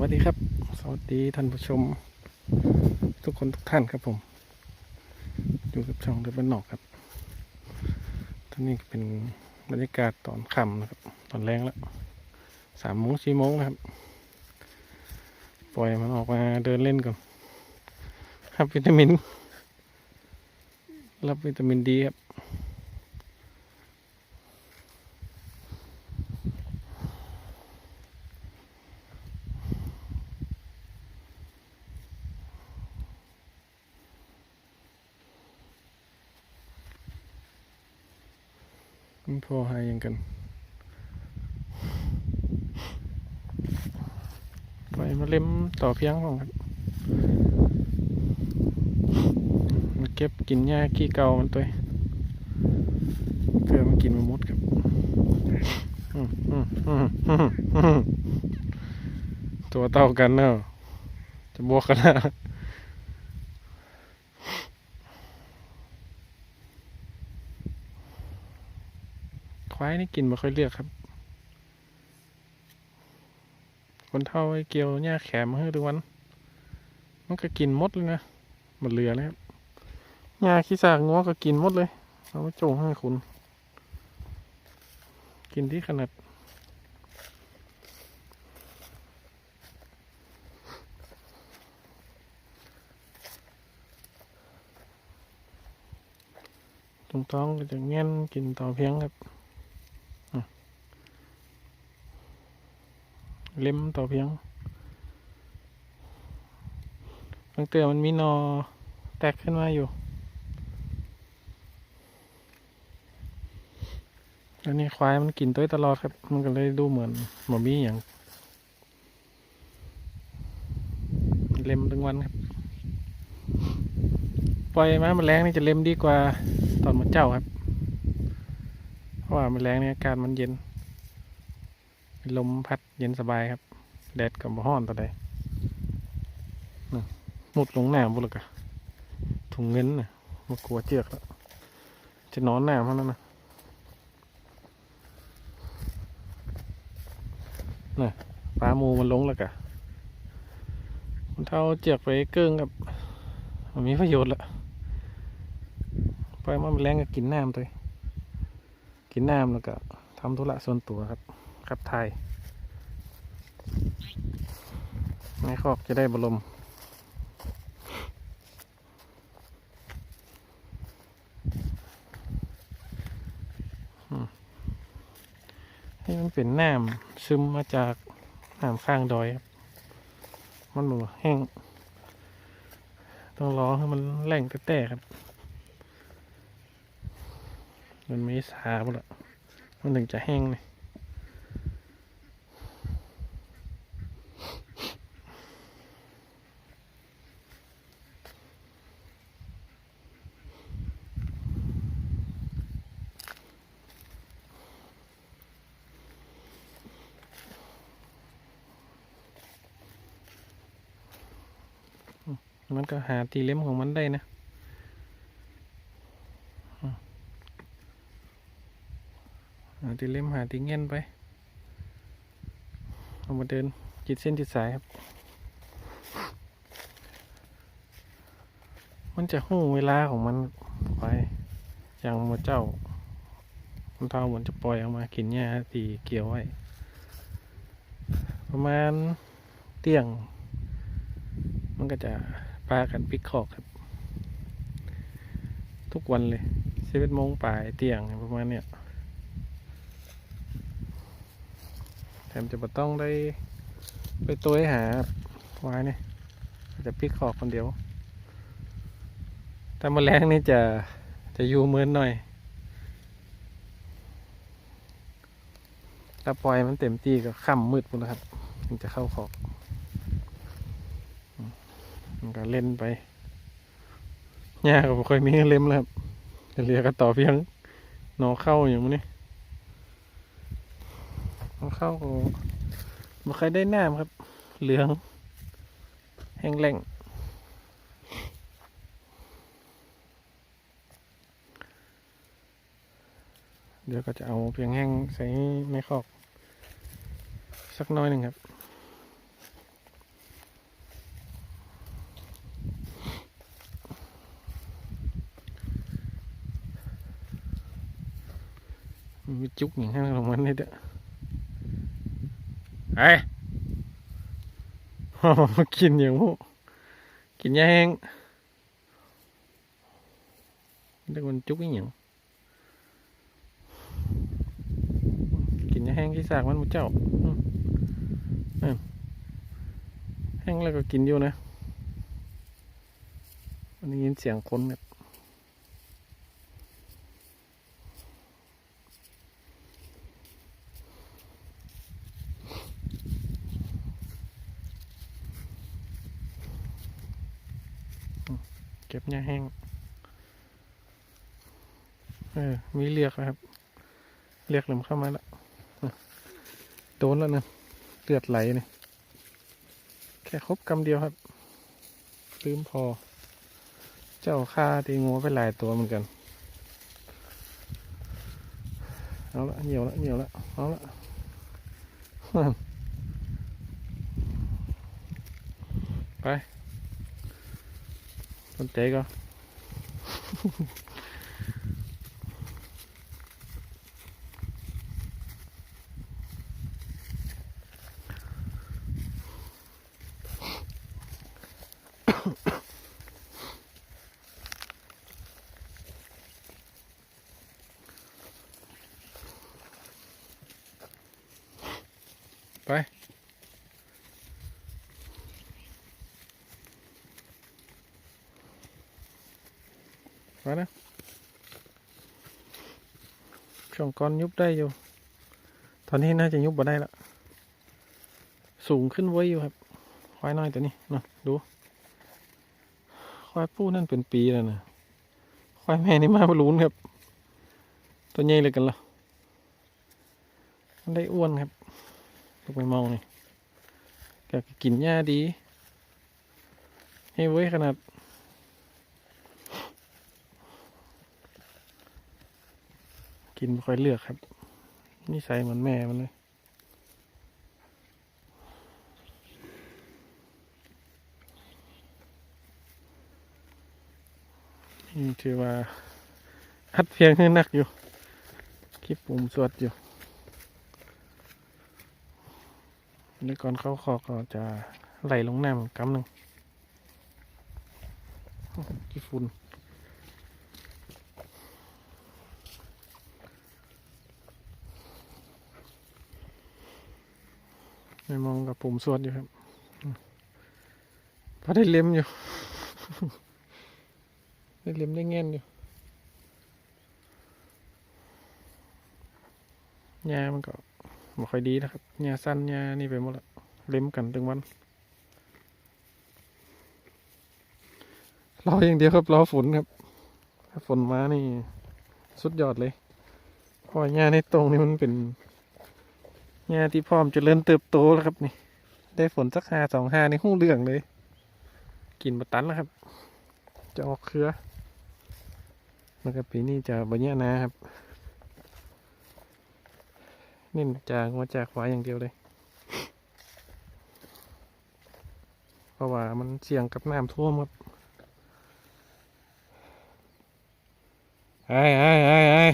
วัสดีครับ สวัสดีท่านผู้ชม ทุกคนทุกท่านครับผม อยู่กับช่องเดือนนอกครับท่านนี้เป็นบรรยากาศตอนค่ำนะครับ ตอนแรงแล้วสามโมงสี่โมงนะครับ ปล่อยมันออกมาเดินเล่นก่อนรับวิตามิน รับวิตามินดีครับ มันพอหายังกัน ไปมาเล่มต่อเพียงของครับมาเก็บกินหญ้าขี้เกามันตัวเพื่อมากินมะมุดครับตัวเต่ากันเนอะจะบวกกันนะ ควายนี่กินไม่ค่อยเลือกครับ คนเท่าไอ้เกียวหญ้าแขมมาให้ทุกวัน มันก็กินมดเลยนะหมดเหลือเลยครับหญ้าขี้สากงัวก็กินมดเลยเอามาโจงให้คุณ กินที่ขนาดตรงท้องก็จะแง่นกินต่อเพียงครับอะ เล็มต่อเพียงบางเตือมันมีนอแตกขึ้นมาอยู่ อันนี้ควายมันกินตัวตลอดครับ มันก็เลยดูเหมือนหมอมีอย่าง เล็มทั้งวันครับ ปล่อยมาแมลงนี่จะเล็มดีกว่าตอนมันเจ้าครับ เพราะว่าแมลงนี่อากาศมันเย็น ลมพัดเย็นสบายครับ แดดกับห้อนตอนใดน่ะมุดลงน้ำบุลกะถุงเงินน่ะมากลัวเจือกแล้วจะนอนน้ำเท่านั้นนะน่ะปลาหมูมันลงแล้วกะมันเท่าเจือกไปเกิ้งกับมันมีประโยชน์ละปล่อยมันแรงก็กินน้ำตัวเองกินน้ำแล้วก็ทำธุระส่วนตัวครับ ขับถ่ายในคอกจะได้บรมอืมให้มันเป็นน้ำซึมมาจากน้ำข้างดอยครับ มันบ่แห้ง ต้องรอให้มันแหล่งแต่ครับ มันไม่สาบละมันถึงจะแห้งเลย มันก็หาตีเล็มของมันได้นะหาตีเล่มหาตีเงี้ยนไปเอามาเดินจิตเส้นจิตสายครับ มันจะหู้เวลาของมันไป อย่างหมดเจ้ามันเท่าเหมือนจะปล่อยออกมากินหญ้าตีเกี่ยวไว้ ประมาณเตียง มันก็จะ ปากันปิกคอกครับ ทุกวันเลยสิบเอ็ดโมงปลายเตียงประมาณเนี้ยแถมจะบต้องได้ไปตัวหาควายเนี่ยจะปิกขอบคนเดียว แต่แมลงนี่จะจะอยู่เมินหน่อยถ้าปล่อยมันเต็มที่ก็ค่ำมืดพุ่นนะครับ ถึงจะเข้าขอบ ก็เล่นไปหญ้าก็บ่ค่อยมีเล่มแล้วครับจะเหลือก็ต่อเพียงหนอเข้าอย่างนี้เอเข้าก็ไม่เคยได้น้ำครับ เหลือง แห้งแล้งเดี๋ยวก็จะเอาเพียงแห้งใส่ในคอก สักน้อยหนึ่งครับ จุกอย่างนั้นของมันนี่เด้อไอ้มากินอย่างมูกินยาแห้งเรียกมันจุกอหย่างกินยาแห้งที่สากมันหมูเจ้าอืมนั่นแห้งแล้วก็กินอยู่นะมันได้ยินเสียงคนแบบ ก็บหญ้าแห้ง เออ มีเรียกนะครับ เรียกเริ่มเข้ามาแล้วโดนแล้วนะเลือดไหลนี่แค่ครบกำเดียวครับลืมพอ เจ้าค่าตีงูไปหลายตัวเหมือนกัน เอาละเหนียวละเหนียวละเอาละไป สนใจก็ ไป มานะช่วงก้อนยุบได้อยู่ ตอนนี้น่าจะยุบมาได้ละ สูงขึ้นไว้อยู่ครับ ควายน้อยตัวนี้นะดู ควายผู้นั่นเป็นปีแล้วนะควายแม่นี่มาบรลุนครับ ตัวใหญ่เลยกันละมันได้อ้วนครับลูกไปมองนี่แกก็กินหญ้าดีให้ไว้ขนาด กินไม่ค่อยเลือกครับนิสัยเหมือนแม่มันเลยนี่ถือว่าอัดเพียงให้นักอยู่ คลิปปุ่มสวดอยู่นี่ก่อนเข้าคอกก็จะไหลลงน้ำกำหนึ่งกี่ฝุ่น ไม่มองกับปุ่มสวดอยู่ครับพอได้เล็มอยู่ ได้เล็มได้เงี้ยนอยู่หญ้ามันก็ไม่ค่อยดีนะครับหญ้าสั้นหญ้านี่ไปหมดละเล็มกันถึงวันรออย่างเดียวครับรอฝนครับ ถ้าฝนมานี่ สุดยอดเลยเพราะว่าหญ้าในตรงนี้มันเป็น หญ้าที่พร้อมจะเริญเติบโตแล้วครับนี่ ได้ฝนสักห้าสองห้าในหู้เรื่องเลยกินมาตันแล้วครับ จะออกเครือแล้วก็ปีนี้จะบะเนี้ยนะครับน้นจากมาจากขวาอย่างเดียวเลย เพราะว่ามันเสี่ยงกับน้ำท่วมครับไอ้ไอ้ไอ้ไอ้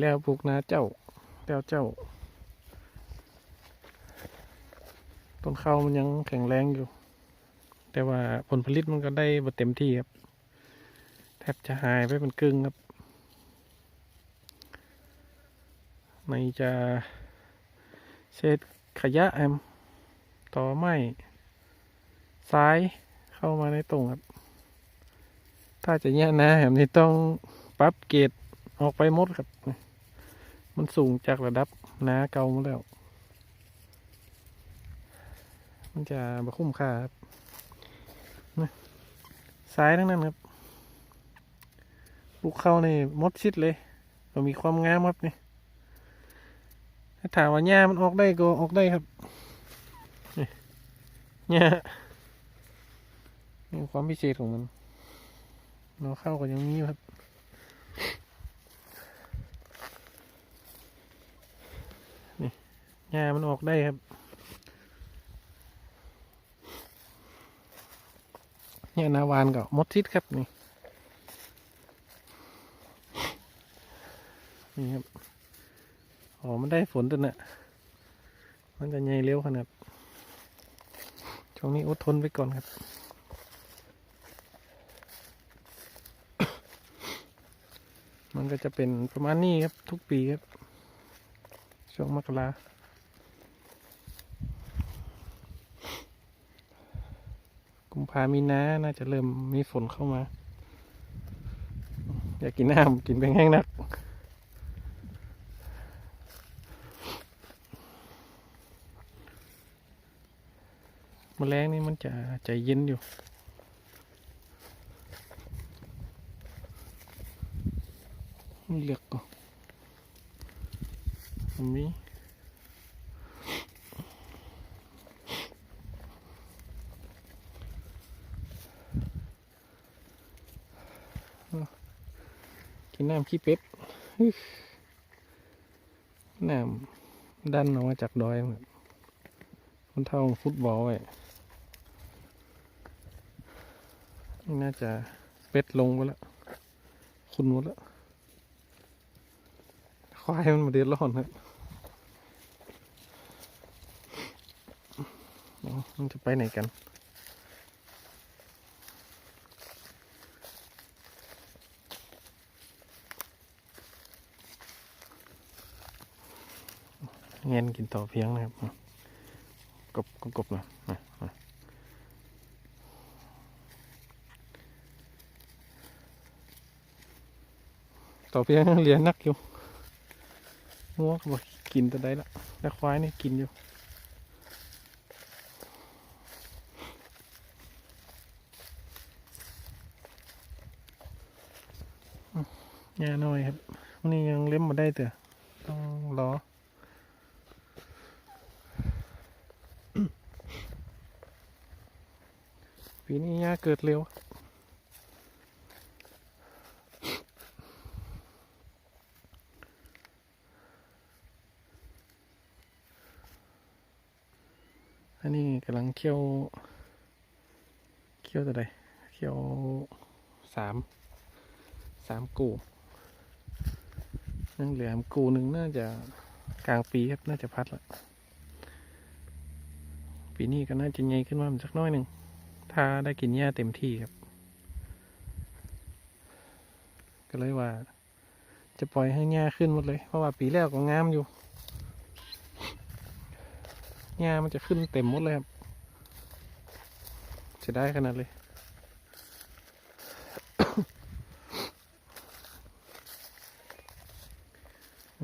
แล้วปลูกนาเจ้าแล้วเจ้า ต้นข้าวมันยังแข็งแรงอยู่ แต่ว่าผลผลิตมันก็ได้บ่เต็มที่ครับ แทบจะหายไปเป็นกึ่งครับในจะเศษขยะแอมต่อไม้ซ้ายเข้ามาในตรงครับ ถ้าจะแย่นะแอมนี่ต้องปรับเกรดออกไปหมดครับ มันสูงจากระดับน้าเก่ามาแล้ว มันจะบ่คุ้มค่าครับนะซ้ายทั้งนั้นครับลูกเข้าในมดชิดเลยมันมีความงามครับนี่ถ้าถามว่าหญ้ามันออกได้ก็ออกได้ครับนี่หญ้านี่ความพิเศษของมันเราเข้าก็ยังมีอยู่ครับ หญ้ามันออกได้ครับ เนี่ยนาวานก็หมดทิศครับนี่ นี่ครับ อ๋อ มันได้ฝนตัวน่ะ มันจะใหญ่เร็วขนาด ช่วงนี้อดทนไปก่อนครับมันก็จะเป็นประมาณนี้ครับทุกปีครับ ช่วงมกรา กุมภามีนาน่าจะเริ่มมีฝนเข้ามา อยากกินน้ำกินเป็นแห้งนักแมลงนี่มันจะใจเย็นอยู่เลือกก่อนอั น้ำขี้เป็ดน้ำดันออกมาจากดอยมันมันเท่าฟุตบอลไว้น่าจะเป็ดลงไปแล้ว คุณหมดแล้ว ควายมันมาเดือดร้อนครับมันจะไปไหนกัน เงินกินต่อเพียงนะครับกบกบกบหนะต่อเพียงเรียญนักอยู่งัวก็บอกกินแต่ได้ละแล้วควายนี่กินอยู่แย่หน่อยครับวันนี้ยังเล่มมาได้แต่ต้องรอ ปีนี้ยาเกิดเร็ว อันนี้กำลังเคี่ยว เคี่ยวตัวใดเคี่ยวสาม สามกูนั่งเหลือมกูหนึ่งน่าจะกลางปีครับ น่าจะพัดละปีนี้ก็น่าจะใหญ่ขึ้นมาสักน้อยหนึ่ง้าได้กินหญ้าเต็มที่ครับ ก็เลยว่า จะปล่อยให้หญ้าขึ้นหมดเลย เพราะว่าปีแรกก็งามอยู่หญ้ามันจะขึ้นเต็มหมดเลยครับจะได้ขนาดเลย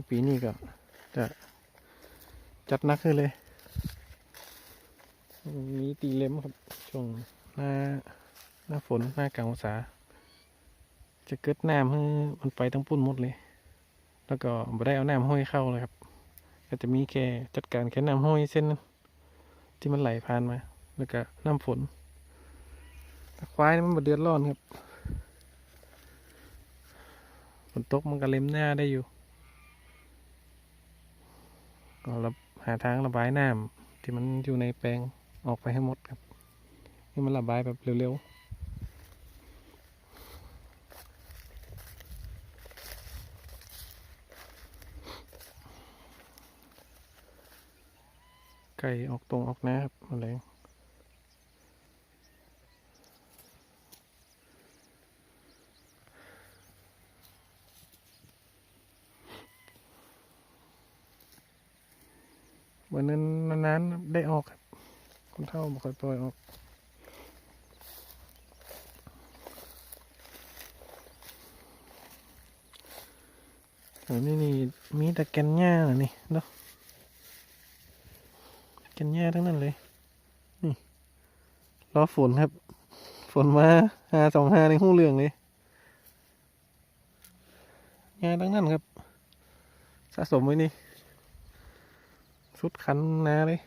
ปีนี้ก็จะจัดหนักขึ้นเลย มีตีเล็มครับ ช่วง หน้าหน้าฝนหน้ากลางภาษาจะเกิดน้ำให้มันไปทั้งปุ่นหมดเลย แล้วก็ไม่ได้เอาน้ำห้อยเข้าเลยครับ ก็จะมีแค่จัดการแค่น้ำห้อยเส้นที่มันไหลผ่านมา แล้วก็น้ำฝนควายมันมาเดือดร้อนครับฝนตกมันก็เล็มหน้าได้อยู่ ก็ระหาทางระบายน้ำที่มันอยู่ในแปลงออกไปให้หมดครับ นี่มันระบายแบบเร็วๆไก่ออกตรงออกน้าครับแมลงวันนั้นนานๆได้ออกครับคนเท่าบ่ค่อยปล่อยออก โอ้นี่นี่มีแต่แกนหญ้าเหรอนี่เนาะแกนหญ้าทั้งนั้นเลย นี่รอฝนครับ ฝนมาหาสองหาในหูเรื่องเลยหญ้าทั้งนั้นครับ สะสมไว้นี่ สุดคันนาเลย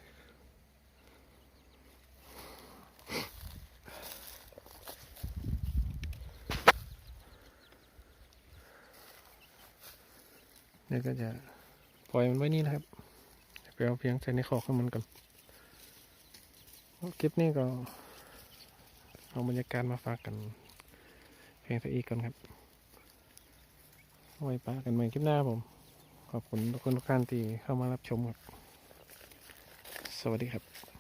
เดี๋ยวก็จะปล่อยมันไว้นี่นะครับไปเอาเพียงใส่ในขอกของมันก่อนคลิปนี้ก็เอาบรรยากาศมาฝากกันเพียงเท่อีกก่อนครับไว้ปะกันใหม่คลิปหน้าผม ขอบคุณทุกคนทุกท่านที่เข้ามารับชมครับ สวัสดีครับ